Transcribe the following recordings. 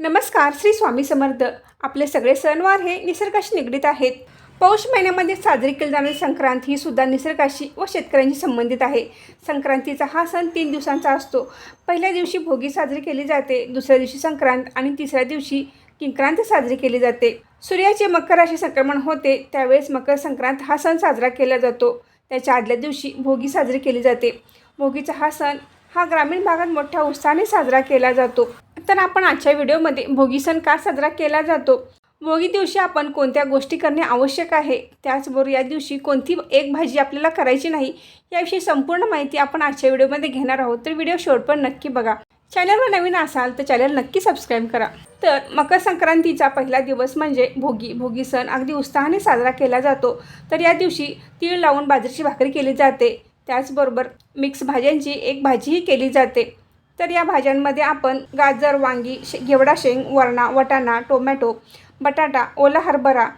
नमस्कार श्री स्वामी समर्थ. आपले सगळे सणवार हे निसर्गाशी निगडीत आहेत. पौष महिन्यामध्ये साजरी केली जाणारी संक्रांत ही सुद्धा निसर्गाशी व शेतकऱ्यांशी संबंधित आहे. संक्रांतीचा हा सण तीन दिवसांचा असतो. पहिल्या दिवशी भोगी साजरी केली जाते दुसऱ्या दिवशी संक्रांत आणि तिसऱ्या दिवशी किंक्रांत साजरी केली जाते. सूर्याचे मकर राशी संक्रमण होते त्यावेळेस मकर संक्रांत हा सण साजरा केला जातो. त्याच्या आदल्या दिवशी भोगी साजरी केली जाते. भोगीचा हा सण हा ग्रामीण भागात मोठ्या उत्साहाने साजरा केला जातो. तर आपण आजच्या व्हिडिओमध्ये भोगी सण का साजरा केला जातो? भोगी दिवशी आपण कोणत्या गोष्टी करणे आवश्यक आहे? त्याचबरोबर या दिवशी कोणती एक भाजी आपल्याला करायची नाही याविषयी संपूर्ण माहिती आपण आजच्या व्हिडिओमध्ये घेणार आहोत. तर व्हिडिओ शेवटपर्यंत नक्की बघा. चॅनलवर नवीन असाल तर चॅनल नक्की सबस्क्राईब करा. तर मकर संक्रांतीचा पहिला दिवस म्हणजे भोगी. भोगी सण अगदी उत्साहाने साजरा केला जातो. तर या दिवशी तीळ लावून बाजरीची भाकरी केली जाते. त्याचबरोबर मिक्स भाज्यांची एक भाजीही केली जाते. तर या भाज्यांमध्ये आपण गाजर वांगी शे घेवडा शेंग वरणा वटाणा टोमॅटो बटाटा ओला हरभरा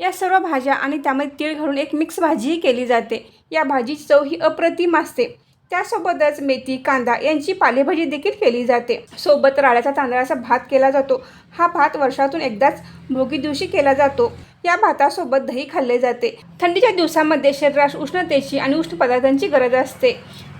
या सर्व भाज्या आणि त्यामध्ये तीळ घालून एक मिक्स भाजीही केली जाते. या भाजीची चव ही अप्रतिम असते. त्यासोबतच मेथी कांदा यांची पालेभाजी देखील केली जाते. सोबत राळ्याचा तांदळाचा भात केला जातो. हा भात वर्षातून एकदाच भोगी दिवशी केला जातो. या भातासोबत दही खाल्ले जाते. थंडीच्या दिवसामध्ये शरीरास उष्णतेची आणि उष्ण पदार्थांची गरज असते.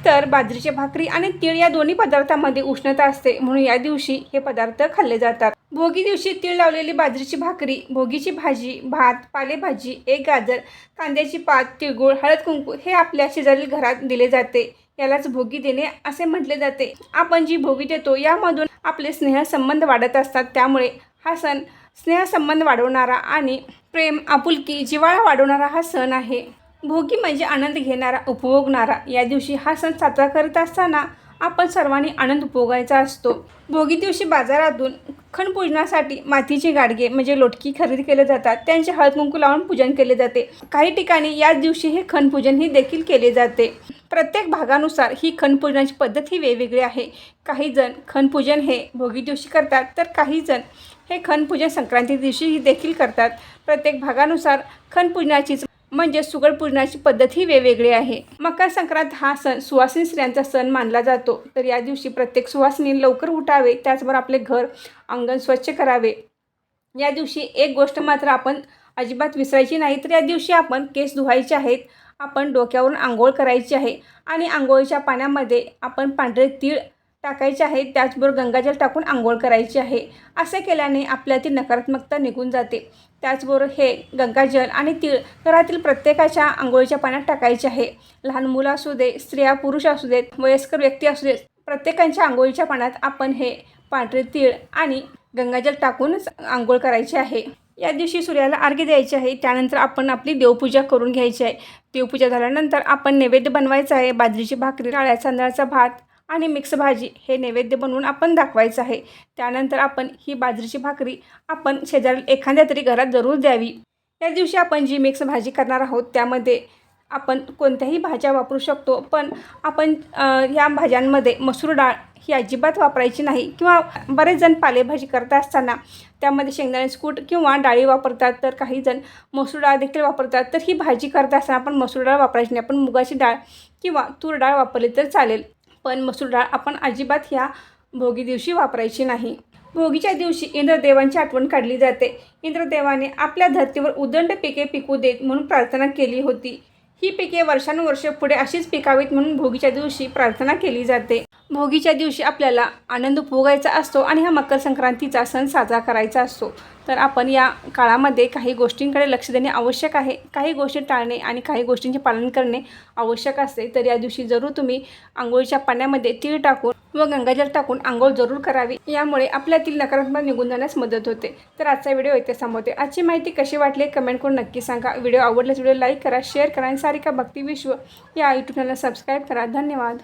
तर बाजरीची भाकरी आणि तीळ या दोन्ही पदार्थांमध्ये उष्णता असते. म्हणून या दिवशी हे पदार्थ खाल्ले जातात. भोगी दिवशी तीळ लावलेली बाजरीची भाकरी भोगीची भाजी भात पालेभाजी एक गाजर कांद्याची पात तिळगुळ हळद कुंकू हे आपल्या शेजारील घरात दिले जाते. यालाच भोगी देणे असे म्हटले जाते. आपण जी भोगी देतो यामधून आपले स्नेहसंबंध वाढत असतात. त्यामुळे हा सण स्नेहसंबंध वाढवणारा आणि प्रेम आपुलकी जिव्हाळा वाढवणारा हा सण आहे. भोगी म्हणजे आनंद घेणारा उपभोगणारा. या दिवशी हा सण साजरा करत असताना आपण सर्वांनी आनंद उपभोगायचा असतो. भोगी दिवशी बाजारातून खणपूजनासाठी मातीचे गाडगे म्हणजे लोटकी खरेदी केले जातात. त्यांचे हळद कुंकू लावून पूजन केले जाते. काही ठिकाणी याच दिवशी हे खणपूजन ही देखील केले जाते. प्रत्येक भागानुसार ही खणपूजनाची पद्धत ही वेगवेगळी आहे. काही जण खणपूजन हे भोगी दिवशी करतात तर काही जण हे खणपूजन संक्रांती दिवशी देखील करतात. प्रत्येक भागानुसार खणपूजनाचीच म्हणजे सुगड पूजनाची पद्धत ही वेगवेगळी आहे. मकर संक्रांत हा सण सुवासिनी स्त्रियांचा सण मानला जातो. तर या दिवशी प्रत्येक सुवासिनी लवकर उठावे त्याचबरोबर आपले घर अंगण स्वच्छ करावे. या दिवशी एक गोष्ट मात्र आपण अजिबात विसरायची नाही तर या दिवशी आपण केस धुवायचे आहेत आपण डोक्यावरून आंघोळ करायची आहे आणि आंघोळीच्या पाण्यामध्ये आपण पांढरे तीळ टाकायचे आहे त्याचबरोबर गंगाजल टाकून आंघोळ करायची आहे. असे केल्याने आपल्यातील नकारात्मकता निघून जाते. त्याचबरोबर हे गंगाजल आणि तीळ घरातील प्रत्येकाच्या आंघोळीच्या पाण्यात टाकायचे आहे. लहान मुलं असू दे स्त्रिया पुरुष असू देत वयस्कर व्यक्ती असू देत प्रत्येकांच्या आंघोळीच्या पाण्यात आपण हे पांढरे तीळ आणि गंगाजल टाकूनच आंघोळ करायची आहे. या दिवशी सूर्याला अर्घ्य द्यायचे आहे. त्यानंतर आपण आपली देवपूजा करून घ्यायची आहे. देवपूजा झाल्यानंतर आपण नैवेद्य बनवायचं आहे. बाजरीची भाकरी राळ्या तांदळाचा भात आणि मिक्स भाजी हे नैवेद्य बनवून आपण दाखवायचं आहे. त्यानंतर आपण ही बाजरीची भाकरी आपण शेजारी एखाद्या तरी घरात जरूर द्यावी. या दिवशी आपण जी मिक्स भाजी करणार आहोत त्यामध्ये आपण कोणत्याही भाज्या वापरू शकतो पण आपण ह्या भाज्यांमध्ये मसूर डाळ ही अजिबात वापरायची नाही किंवा बरेच जण पालेभाजी करत असताना त्यामध्ये शेंगदाण्याचे कूट किंवा डाळी वापरतात तर काही जण मसूर डाळ देखील वापरतात तर ही भाजी करत असताना आपण मसूर डाळ वापरायची नाही. आपण मुगाची डाळ किंवा तूर डाळ वापरली तर चालेल. पण मसूर डाळ आपण अजिबात ह्या भोगी दिवशी वापरायची नाही. भोगीच्या दिवशी इंद्रदेवांची आठवण काढली जाते. इंद्रदेवाने आपल्या धर्तीवर उदंड पिके पिकू देत म्हणून प्रार्थना केली होती. ही पिके वर्षानुवर्षे पुढे अशीच पिकावीत म्हणून भोगीच्या दिवशी प्रार्थना केली जाते. भोगीच्या दिवशी आपल्याला आनंद उपभोगायचा असतो आणि हा मकर संक्रांतीचा सण साजरा करायचा असतो. तर आपण या काळामध्ये काही गोष्टींकडे लक्ष देणे आवश्यक आहे. काही गोष्टी टाळणे आणि काही गोष्टींचे पालन करणे आवश्यक असते. तर या दिवशी जरूर तुम्ही आंघोळीच्या पाण्यामध्ये तीळ टाकून व गंगाजल टाकून आंघोळ जरूर करावी. यामुळे आपल्यातील नकारात्मक निघून जाण्यास मदत होते. तर आजचा व्हिडिओ इथे संपवते. आजची माहिती कशी वाटली कमेंट करून नक्की सांगा. व्हिडिओ आवडल्यास व्हिडिओ लाईक करा शेअर करा आणि सारिका भक्ती विश्व या यूट्यूब चॅनलला सबस्क्राईब करा. धन्यवाद.